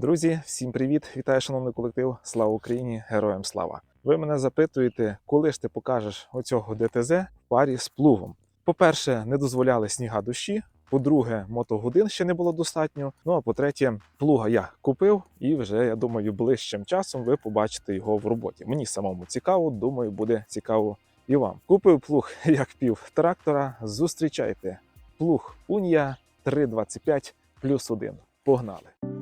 Друзі, всім привіт! Вітаю, шановний колектив! Слава Україні! Героям слава! Ви мене запитуєте, коли ж ти покажеш оцього ДТЗ в парі з плугом. По-перше, не дозволяли сніга дощі. По-друге, мотогодин ще не було достатньо. Ну а по-третє, плуга я купив, і вже я думаю, ближчим часом ви побачите його в роботі. Мені самому цікаво, думаю, буде цікаво і вам. Купив плуг як пів трактора. Зустрічайте плуг Унія 325 плюс 1. Погнали!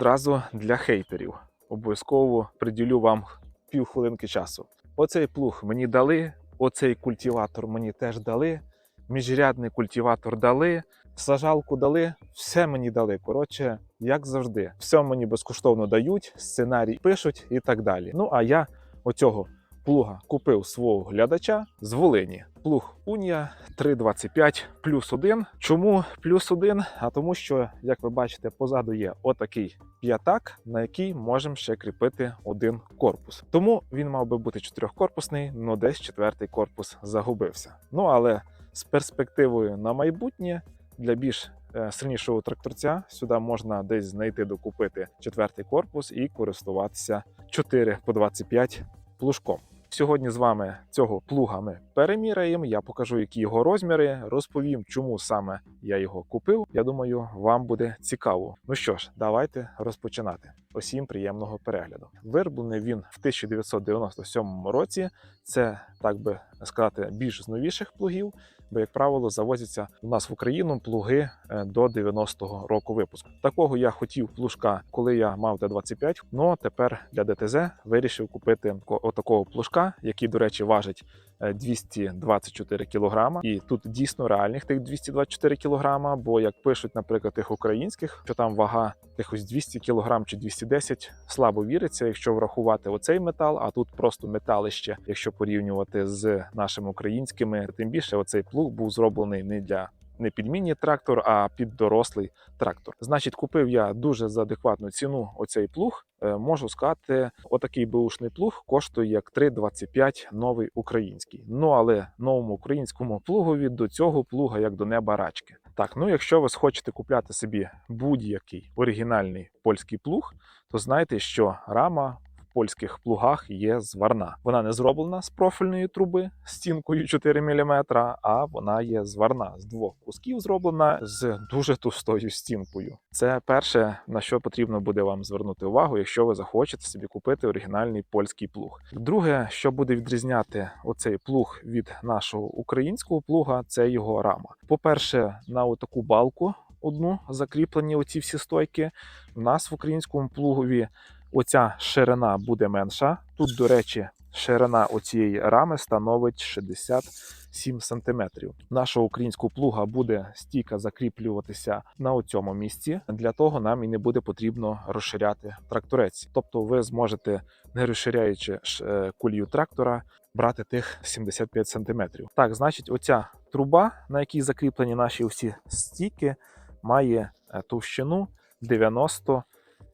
Одразу для хейтерів обов'язково приділю вам півхвилинки часу. Оцей плуг мені дали, оцей культиватор мені теж дали, міжрядний культиватор дали, сажалку дали, все мені дали. Коротше, як завжди, все мені безкоштовно дають, сценарій пишуть і так далі. Ну а я оцього плуга купив свого глядача з Волині. Плуг Унія 325 плюс 1. Чому плюс 1? А тому, що, як ви бачите, позаду є отакий п'ятак, на який можемо ще кріпити один корпус. Тому він мав би бути чотирьохкорпусний, але десь четвертий корпус загубився. Ну але з перспективою на майбутнє для більш е, сильнішого тракторця сюди можна десь знайти докупити четвертий корпус і користуватися 4 по 25 плужком. Сьогодні з вами цього плуга ми переміряємо. Я покажу, які його розміри, розповім, чому саме я його купив. Я думаю, вам буде цікаво. Ну що ж, давайте розпочинати. Усім приємного перегляду. Вироблений він в 1997 році. Це так би сказати, більш з новіших плугів, бо, як правило, завозяться у нас в Україну плуги е, до 90-го року випуску. Такого я хотів плужка, коли я мав Т-25, Ну тепер для ДТЗ вирішив купити ко- отакого плужка, який, до речі, важить е, 224 кг. І тут дійсно реальних тих 224 кг, бо як пишуть, наприклад, тих українських, що там вага якихось 200 кг чи 210, слабо віриться, якщо врахувати оцей метал, а тут просто металище, якщо порівнювати з нашими українськими, тим більше оцей плуг був зроблений не для не під міні-трактор, а під дорослий трактор. Значить, купив я дуже за адекватну ціну оцей плуг. Е, Можу сказати, отакий беушний плуг коштує як 3,25 новий український. Ну але новому українському плугові до цього плуга як до неба рачки. Так, ну якщо ви схочете купляти собі будь-який оригінальний польський плуг, то знайте, що рама польських плугах є зварна. Вона не зроблена з профільної труби стінкою 4 мм, а вона є зварна з двох кусків, зроблена з дуже товстою стінкою. Це перше на що потрібно буде вам звернути увагу, якщо ви захочете собі купити оригінальний польський плуг. Друге, що буде відрізняти оцей плуг від нашого українського плуга, це його рама. По-перше, на таку балку одну закріплені оці всі стойки. У нас в українському плугові оця ширина буде менша. Тут, до речі, ширина оцієї рами становить 67 см. Нашого українського плуга буде стійка закріплюватися на оцьому місці. Для того нам і не буде потрібно розширяти тракторець. Тобто ви зможете, не розширяючи е, кулію трактора, брати тих 75 см. Так, значить, оця труба, на якій закріплені наші всі стійки, має е, товщину 90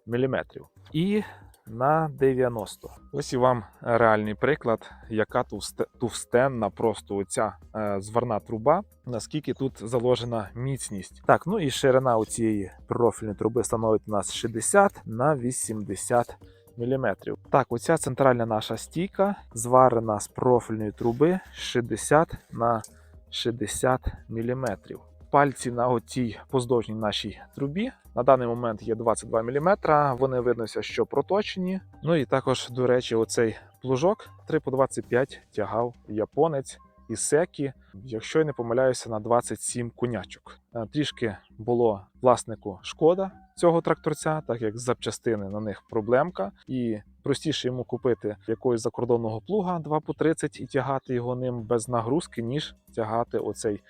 мм. І на 90. Ось і вам реальний приклад, яка товсте- товстенна просто оця е, зварна труба, наскільки тут заложена міцність. Так, ну і ширина у цієї профільної труби становить у нас 60 на 80 мм. Так, оця центральна наша стійка зварена з профільної труби 60 на 60 мм. Пальці на оцій поздовжній нашій трубі на даний момент є 22 мм. Вони виднося, що проточені. Ну і також, до речі, оцей плужок 3 по 25 тягав японець із секі, якщо я не помиляюся, на 27 кунячок. Е, Трішки було власнику шкода цього тракторця, так як запчастини на них проблемка, і простіше йому купити якогось закордонного плуга 2 по 30 і тягати його ним без нагрузки, ніж тягати оцей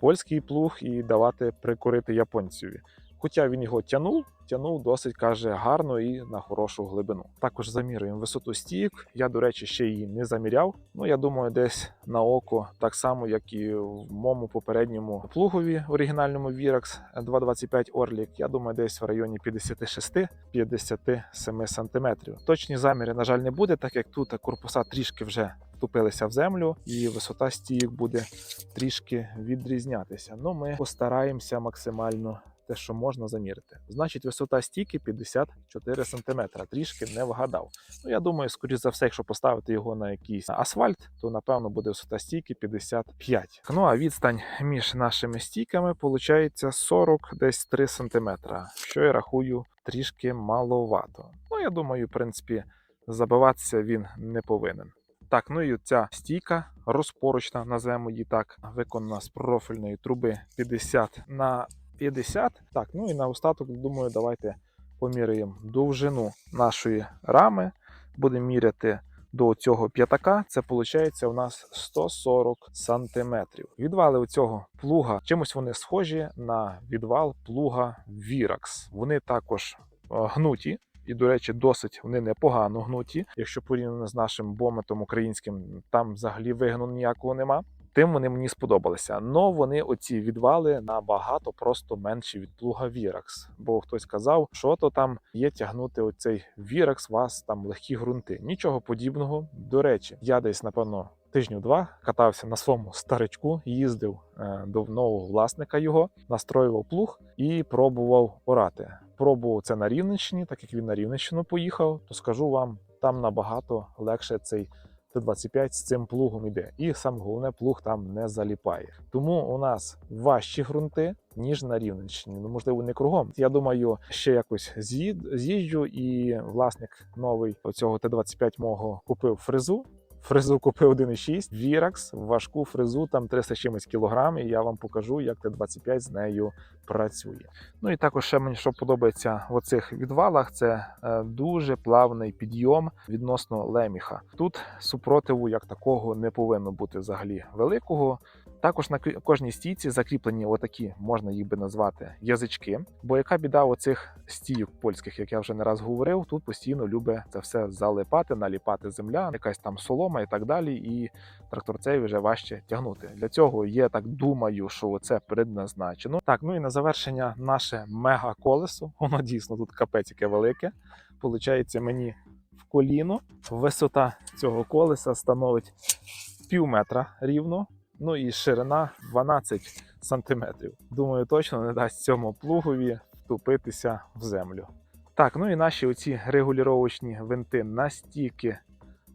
польський плуг і давати прикурити японцеві. Хоча він його тянув, тянув досить каже гарно і на хорошу глибину. Також замірюємо висоту стійок. Я, до речі, ще її не заміряв. Ну я думаю, десь на око, так само, як і в моєму попередньому плугові оригінальному Virax 225 Orlik. Я думаю, десь в районі 56-57 сантиметрів. Точні заміри, на жаль, не буде, так як тут корпуса трішки вже втупилися в землю, і висота стійок буде трішки відрізнятися. Ну, ми постараємося максимально те, що можна замірити. Значить, висота стійки 54 см. Трішки не вгадав. Ну, я думаю, скоріш за все, якщо поставити його на якийсь асфальт, то напевно буде висота стійки 55. Ну а відстань між нашими стійками виходить 40 десь 3 см, що я рахую трішки маловато. Ну, я думаю, в принципі, забиватися він не повинен. Так, ну і ця стійка розпорочна, називаємо її так, виконана з профільної труби 50 на 50. Так, ну і на остаток, думаю, давайте поміряємо довжину нашої рами. Будемо міряти до цього п'ятака. Це виходить у нас 140 сантиметрів. Відвали у цього плуга чимось вони схожі на відвал плуга Virax. Вони також е, гнуті. І, до речі, досить вони непогано гнуті. Якщо порівняно з нашим бометом українським, там взагалі вигну ніякого нема. Тим вони мені сподобалися. Но вони оці відвали набагато просто менші від плуга Virax. Бо хтось казав, що то там є тягнути оцей у вас там легкі ґрунти. Нічого подібного. До речі, я десь напевно. Тижнів два катався на своєму старичку, їздив е, до нового власника його, настроював плуг і пробував орати. Пробував це на Рівненщині, так як він на Рівненщину поїхав, то скажу вам, там набагато легше цей Т-25 з цим плугом іде. І саме головне, плуг там не заліпає. Тому у нас важчі ґрунти, ніж на Рівненщині. Ну, можливо, не кругом. Я думаю, ще якось з'їжджу, і власник новий оцього Т-25 мого купив фрезу. Фрезу купив 1,6, Virax, важку фрезу, там 300 чимось кілограм, і я вам покажу, як Т-25 з нею працює. Ну і також ще мені що подобається в оцих відвалах, це е, дуже плавний підйом відносно леміха. Тут супротиву як такого не повинно бути взагалі великого. Також на кожній стійці закріплені отакі, можна їх би назвати, язички. Бо яка біда оцих стійок польських, як я вже не раз говорив, тут постійно любить це все залипати, наліпати земля, якась там солома і так далі. І трактор цей вже важче тягнути. Для цього є так думаю, що це предназначено. Так, ну і на завершення наше мега колесо. Воно дійсно тут капець яке велике. Получається мені в коліно. Висота цього колеса становить пів метра рівно. Ну і ширина 12 сантиметрів. Думаю, точно не дасть цьому плугові втупитися в землю. Так, ну і наші оці регулювачні винти настільки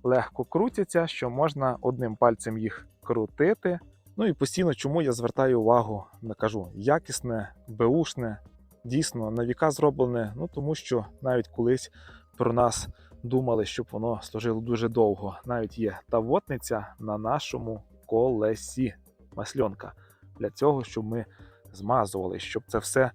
легко крутяться, що можна одним пальцем їх крутити. Ну і постійно, чому я звертаю увагу, не кажу, якісне, беушне, дійсно на віка зроблене. Ну тому що навіть колись про нас думали, щоб воно служило дуже довго. Навіть є тавотниця на нашому колесі масльонка для цього, щоб ми змазували, щоб це все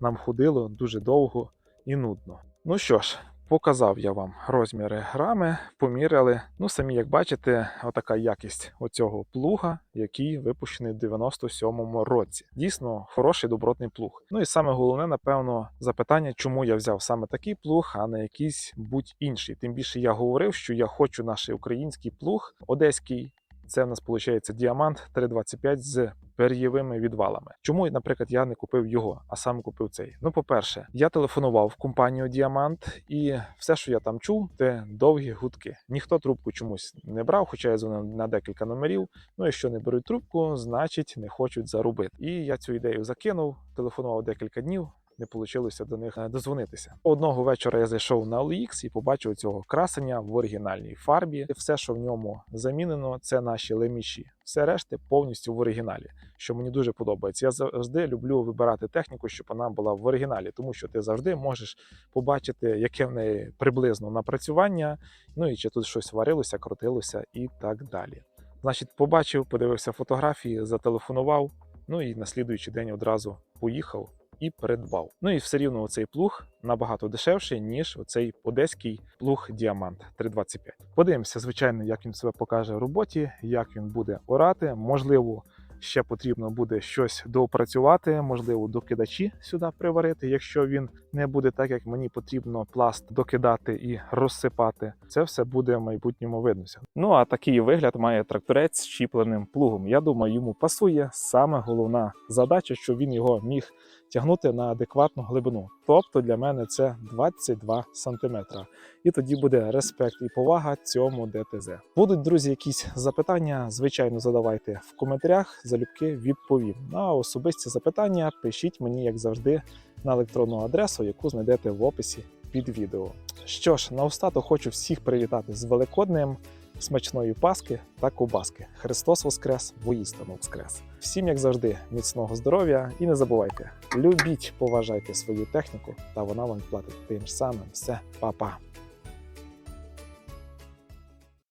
нам ходило дуже довго і нудно. Ну що ж, показав я вам розміри грами, поміряли. Ну, самі як бачите, отака якість оцього плуга, який випущений в 97-му році. Дійсно хороший добротний плуг. Ну і саме головне, напевно, запитання, чому я взяв саме такий плуг, а не якийсь будь-інший. Тим більше я говорив, що я хочу наш український плуг, одеський. Це в нас виходить діамант 325 з пер'євими відвалами. Чому, наприклад, я не купив його, а сам купив цей? Ну, по-перше, я телефонував в компанію Діамант, і все, що я там чув, це довгі гудки. Ніхто трубку чомусь не брав, хоча я дзвонив на декілька номерів. Ну, якщо не беруть трубку, значить не хочуть зарубити. І я цю ідею закинув, телефонував декілька днів. Не вийшло до них е, дозвонитися. Одного вечора я зайшов на OLX і побачив цього красення в оригінальній фарбі. Все, що в ньому замінено, це наші леміші. Все решти повністю в оригіналі, що мені дуже подобається. Я завжди люблю вибирати техніку, щоб вона була в оригіналі, тому що ти завжди можеш побачити, яке в неї приблизно напрацювання, ну і чи тут щось варилося, крутилося і так далі. Значить, побачив, подивився фотографії, зателефонував. Ну і на слідуючий день одразу поїхав і придбав. Ну і все рівно цей плуг набагато дешевший, ніж оцей одеський плуг Діамант 325. Подивимося, звичайно, як він себе покаже в роботі, як він буде орати. Можливо, ще потрібно буде щось доопрацювати, можливо, докидачі сюди приварити, якщо він не буде так, як мені потрібно пласт докидати і розсипати. Це все буде в майбутньому виднося. Ну а такий вигляд має тракторець з чіпленим плугом. Я думаю, йому пасує саме головна задача, щоб він його міг тягнути на адекватну глибину. Тобто для мене це 22 см. І тоді буде респект і повага цьому ДТЗ. Будуть, друзі, якісь запитання, звичайно, задавайте в коментарях, залюбки відповім. Ну, а особисті запитання пишіть мені, як завжди, на електронну адресу, яку знайдете в описі під відео. Що ж, наостаток хочу всіх привітати з Великоднем, смачної Паски та ковбаски. Христос Воскрес, воїстину Воскрес! Всім, як завжди, міцного здоров'я і не забувайте, любіть, поважайте свою техніку, та вона вам платить тим самим. Все, па-па!